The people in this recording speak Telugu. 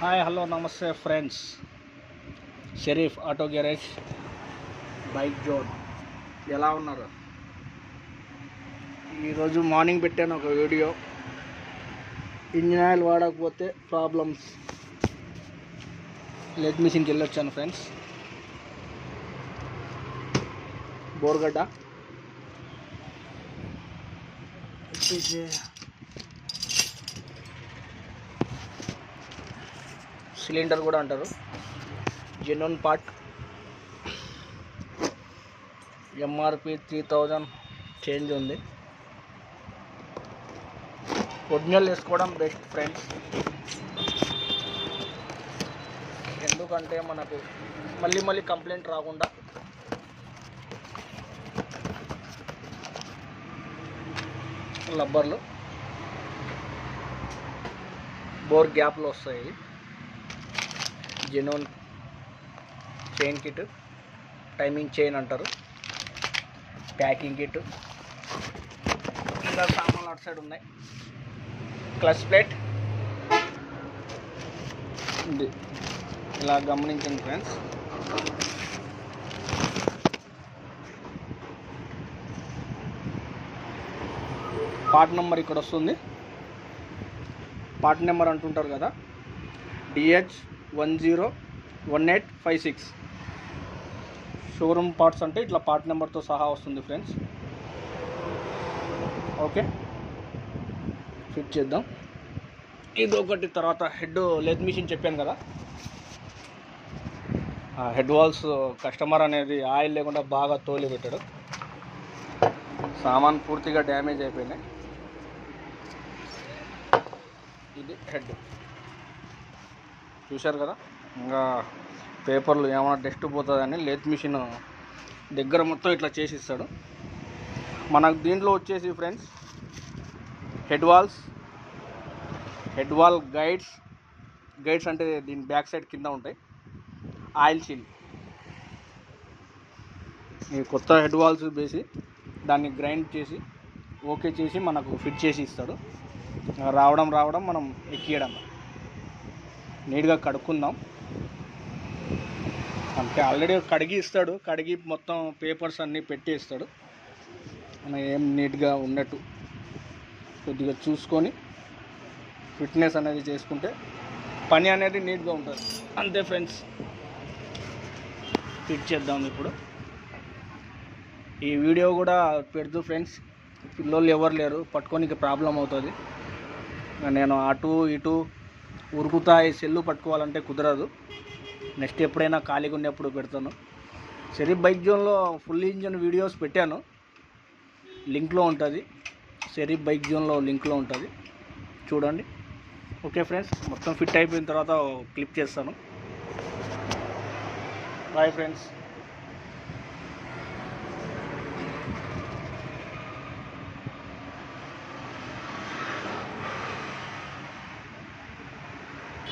హాయ్ హలో నమస్తే friends. Sharif auto garage bike zone. ఎలా ఉన్నారు? ఈరోజు మార్నింగ్ పెట్టాను ఒక వీడియో. ఇంజిన్ ఆయిల్ వాడకపోతే ప్రాబ్లమ్స్. లెగ్ మిషన్కి వెళ్ళొచ్చాను ఫ్రెండ్స్. బోర్గడ్డ. సిలిండర్ కూడా అంటారు. Genuine part MRP three thousand change ఉంది. ఒరిజినల్ వేసుకోవడం బెస్ట్ ఫ్రెండ్స్ ఎందుకంటే మనకు మళ్ళీ మళ్ళీ కంప్లైంట్ రాకుండా రబ్బర్లు బోర్ గ్యాప్లు వస్తాయి. ఇవి genuine chain kit timing chain అంటారు. ప్యాకింగ్ కిట్ ఇంకా సామాన్లు అటు సైడ్ ఉన్నాయి. క్లచ్ ప్లేట్ ఉంది ఇలా గమనించండి ఫ్రెండ్స్ పార్ట్ నెంబర్ ఇక్కడ వస్తుంది. పార్ట్ నెంబర్ అంటుంటారు కదా. DH one zero one eight five six showroom parts అంటే ఇట్లా పార్ట్ నెంబర్తో సహా వస్తుంది ఫ్రెండ్స్ ఓకే ఫిట్ చేద్దాం. ఇది ఒకటి తర్వాత హెడ్ లెత్ మిషన్ చెప్పాను కదా. హెడ్ వాల్స్ కస్టమర్ అనేది ఆయిల్ లేకుండా బాగా తోలి పెట్టాడు. సామాన్ పూర్తిగా డ్యామేజ్ అయిపోయినాయి. ఇది హెడ్ చూశారు కదా? ఇంకా పేపర్లు ఏమైనా డస్ట్ పోతుందని లేత్ మిషన్ దగ్గర మొత్తం ఇట్లా చేసి ఇస్తాడు మనకు దీంట్లో వచ్చేసి friends head valves head valve guides guides అంటే దీని బ్యాక్ సైడ్ కింద ఉంటాయి. ఆయిల్ సీల్ ఈ కొత్త హెడ్ వాల్స్ వేసి దాన్ని గ్రైండ్ చేసి ఓకే చేసి మనకు ఫిట్ చేసి ఇస్తాడు. రావడం రావడం మనం ఎక్కియడం. నీట్గా కడుక్కుందాం. అంటే ఆల్రెడీ కడిగి ఇస్తాడు. కడిగి మొత్తం పేపర్స్ అన్నీ పెట్టి ఇస్తాడు. మనం ఏం నీట్గా ఉన్నట్టు కొద్దిగా చూసుకొని ఫిట్నెస్ అనేది చేసుకుంటే పని అనేది నీట్గా ఉంటుంది. అంతే ఫ్రెండ్స్. ఫిట్ చేద్దాం ఇప్పుడు. ఈ వీడియో కూడా పెడుతూ ఫ్రెండ్స్. పిల్లలు ఎవరు లేరు. పట్టుకోనికి ప్రాబ్లం అవుతుంది. నేను అటు ఇటు ఉరుకుతాయి సెల్లు పట్టుకోవాలంటే కుదరదు. నెక్స్ట్ ఎప్పుడైనా ఖాళీగా ఉన్నప్పుడు పెడతాను. షరీఫ్ బైక్ జోన్లో ఫుల్ ఇంజన్ వీడియోస్ పెట్టాను. లింక్లో ఉంటుంది. షరీఫ్ బైక్ జోన్లో లింక్లో ఉంటుంది. చూడండి. Okay friends. మొత్తం ఫిట్ అయిపోయిన తర్వాత క్లిప్ చేస్తాను. Bye friends.